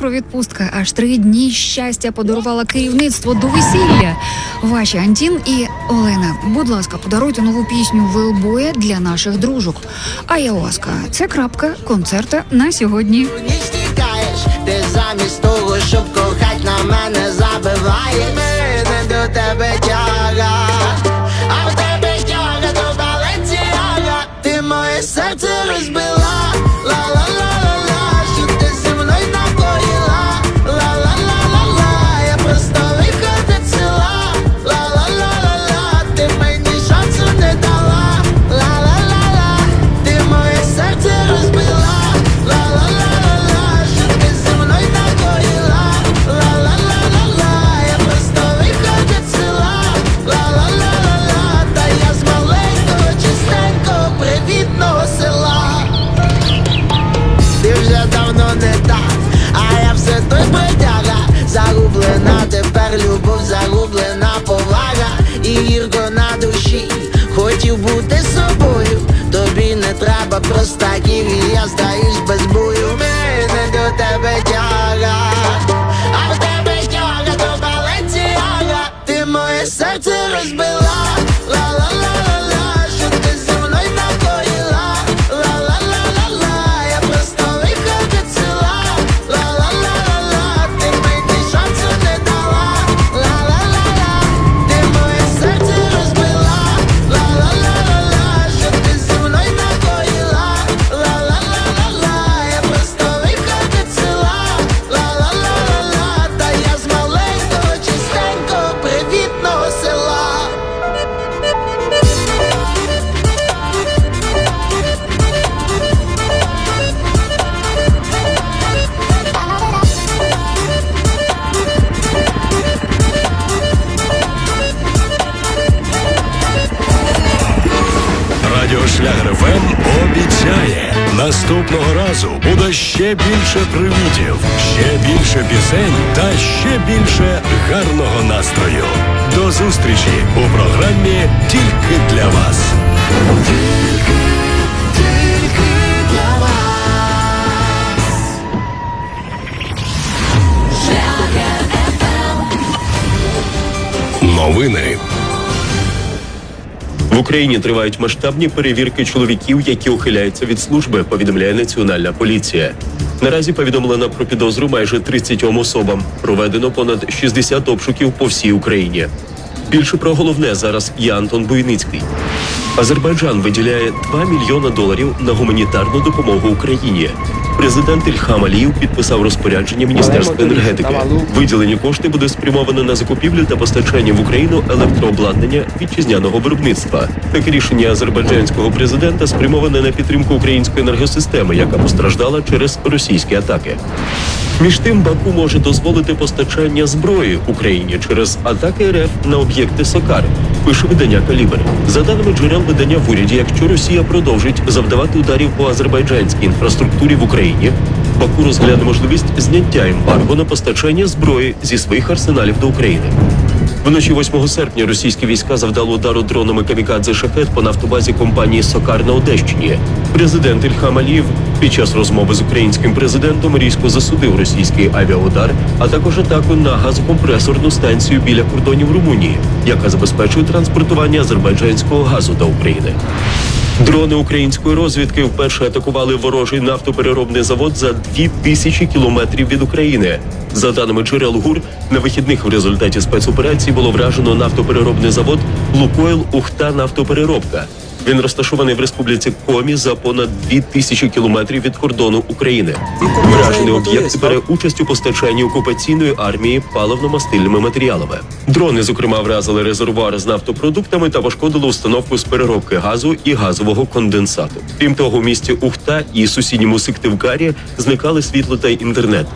макровідпустка. Аж три дні щастя подарувала керівництво до весілля. Ваші Антін і Олена, будь ласка, подаруйте нову пісню Велбоя для наших дружок. Айаваска – це крапка концерта на сьогодні. ніч тікаєш, ти замість того, щоб кохать на мене забиває мене до тебе тяга, was. Більше привітів, ще більше пісень та ще більше гарного настрою. До зустрічі у програмі Тільки для вас. Новини В Україні тривають масштабні перевірки чоловіків, які ухиляються від служби. Повідомляє національна поліція. Наразі повідомлено про підозру майже 30 особам. Проведено понад 60 обшуків по всій Україні. Більше про головне зараз є Антон Буйницький. Азербайджан виділяє 2 мільйона доларів на гуманітарну допомогу Україні. Президент Ільхам Аліїв підписав розпорядження Міністерства енергетики. Виділені кошти буде спрямовано на закупівлю та постачання в Україну електрообладнання вітчизняного виробництва. Таке рішення азербайджанського президента спрямоване на підтримку української енергосистеми, яка постраждала через російські атаки. Між тим, Баку може дозволити постачання зброї Україні через атаки РФ на об'єкти Сокар. Пише видання Калібр. За даними джерел видання в уряді, якщо Росія продовжить завдавати ударів по азербайджанській інфраструктурі в Україні, Баку розгляне можливість зняття ембарго на постачання зброї зі своїх арсеналів до України. Вночі 8 серпня російські війська завдали удару дронами камікадзе шахет по нафтобазі компанії Сокар на Одещині. Президент Ільхам Алієв під час розмови з українським президентом різко засудив російський авіаудар, а також атаку на газокомпресорну станцію біля кордонів Румунії, яка забезпечує транспортування азербайджанського газу до України. Дрони української розвідки вперше атакували ворожий нафтопереробний завод за дві тисячі кілометрів від України. За даними джерел ГУР, на вихідних в результаті спецоперації було вражено нафтопереробний завод Лукойл Ухта Нафтопереробка. Він розташований в республіці Комі за понад дві тисячі кілометрів від кордону України. Вражений об'єкт бере участь у постачанні окупаційної армії паливно-мастильними матеріалами. Дрони, зокрема, вразили резервуар з нафтопродуктами та пошкодили установку з переробки газу і газового конденсату. Крім того, в місті Ухта і сусідньому Сиктивкарі зникали світло та інтернет.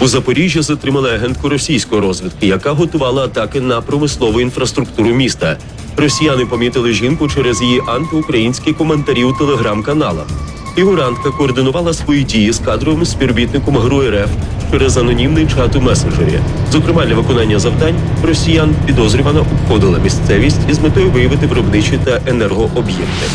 У Запоріжжі затримали агентку російської розвідки, яка готувала атаки на промислову інфраструктуру міста. Росіяни помітили жінку через її антиукраїнські коментарі у телеграм-каналах. Фігурантка координувала свої дії з кадровим співробітником ГРУ РФ через анонімний чат у месенджері. Зокрема, для виконання завдань росіян підозрювана обходила місцевість із метою виявити виробничі та енергооб'єкти.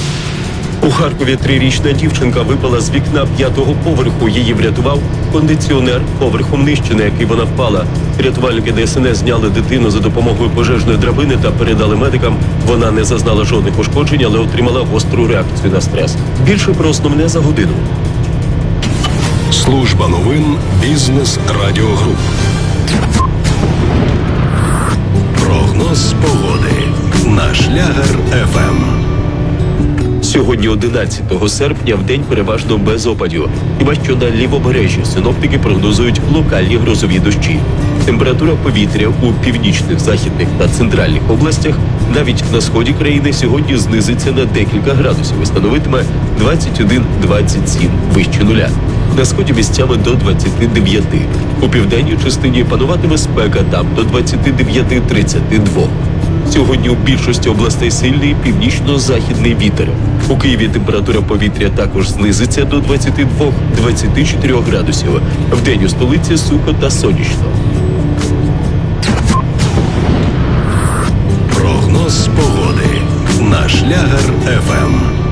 У Харкові трирічна дівчинка випала з вікна п'ятого поверху. Її врятував кондиціонер поверхом нижче, на який вона впала. Рятувальники ДСНС зняли дитину за допомогою пожежної драбини та передали медикам. Вона не зазнала жодних ушкоджень, але отримала гостру реакцію на стрес. Більше про основне за годину. Служба новин Бізнес Радіогруп. Прогноз погоди на шлягер Ем. ФМ. Сьогодні, 11 серпня, в день переважно без опадів. Хіба що на лівобережжі синоптики прогнозують локальні грозові дощі. Температура повітря у північних, західних та центральних областях, навіть на сході країни, сьогодні знизиться на декілька градусів і становитиме 21-27 вище нуля. На сході місцями до 29. У південній частині пануватиме спека там до 29-32. Сьогодні у більшості областей сильний північно-західний вітер. У Києві температура повітря також знизиться до 22-24 градусів. Вдень у столиці сухо та сонячно. Прогноз погоди на шлягер Ем. ФМ.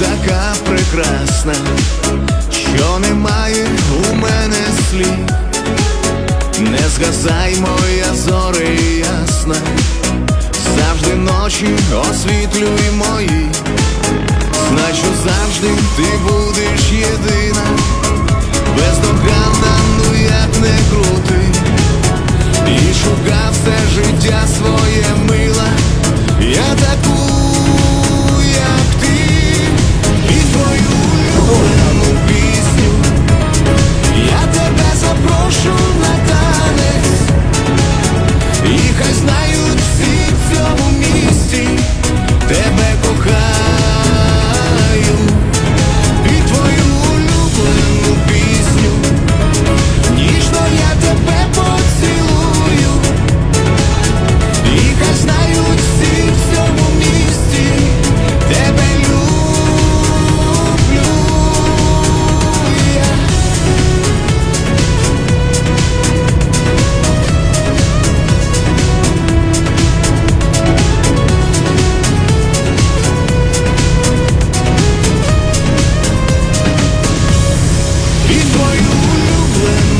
Така прекрасна, що немає у мене слів. Не згасай моя зоре ясна, завжди ночі освітлюй мої, Знай, завжди ти будеш єдина, бездоганна, ну як не крути, і шукав все життя своє І твою улюблену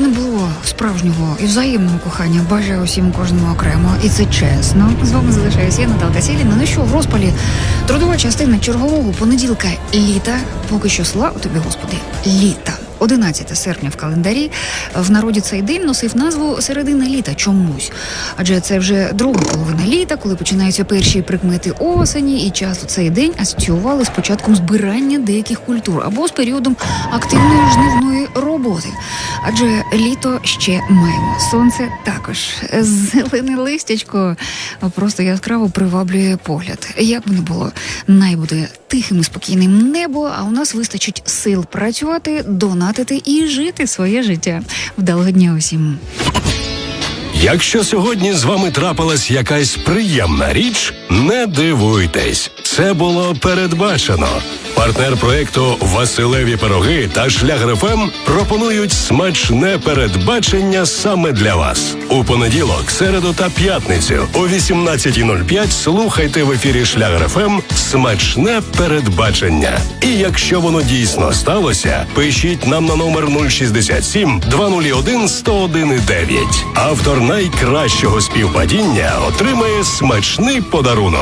не було справжнього і взаємного кохання, бажаю усім кожному окремо, і це чесно. З вами залишаюся я Наталка Сіліна. Ну що в розпалі трудова частина чергового понеділка літа. Поки що слава тобі, Господи, літа. 11 серпня в календарі в народі цей день носив назву середина літа чомусь. Адже це вже друга половина літа, коли починаються перші прикмети осені, і часто цей день асоціювали з початком збирання деяких культур або з періодом активної жнивної роботи. Адже літо ще маємо. Сонце також. Зелене листячко просто яскраво приваблює погляд. Як би не було, най буде тихим і спокійним небо, а у нас вистачить сил працювати, донатити і жити своє життя. Вдалого дня усім. Якщо сьогодні з вами трапилась якась приємна річ, не дивуйтесь, це було передбачено. Партнер проекту Василеві пироги та Шлягер ФМ пропонують смачне передбачення саме для вас. У понеділок, середу та п'ятницю о 18.05 слухайте в ефірі Шлягер ФМ смачне передбачення. І якщо воно дійсно сталося, пишіть нам на номер 067 201 101 9. Автор найкращого співпадіння отримає смачний подарунок.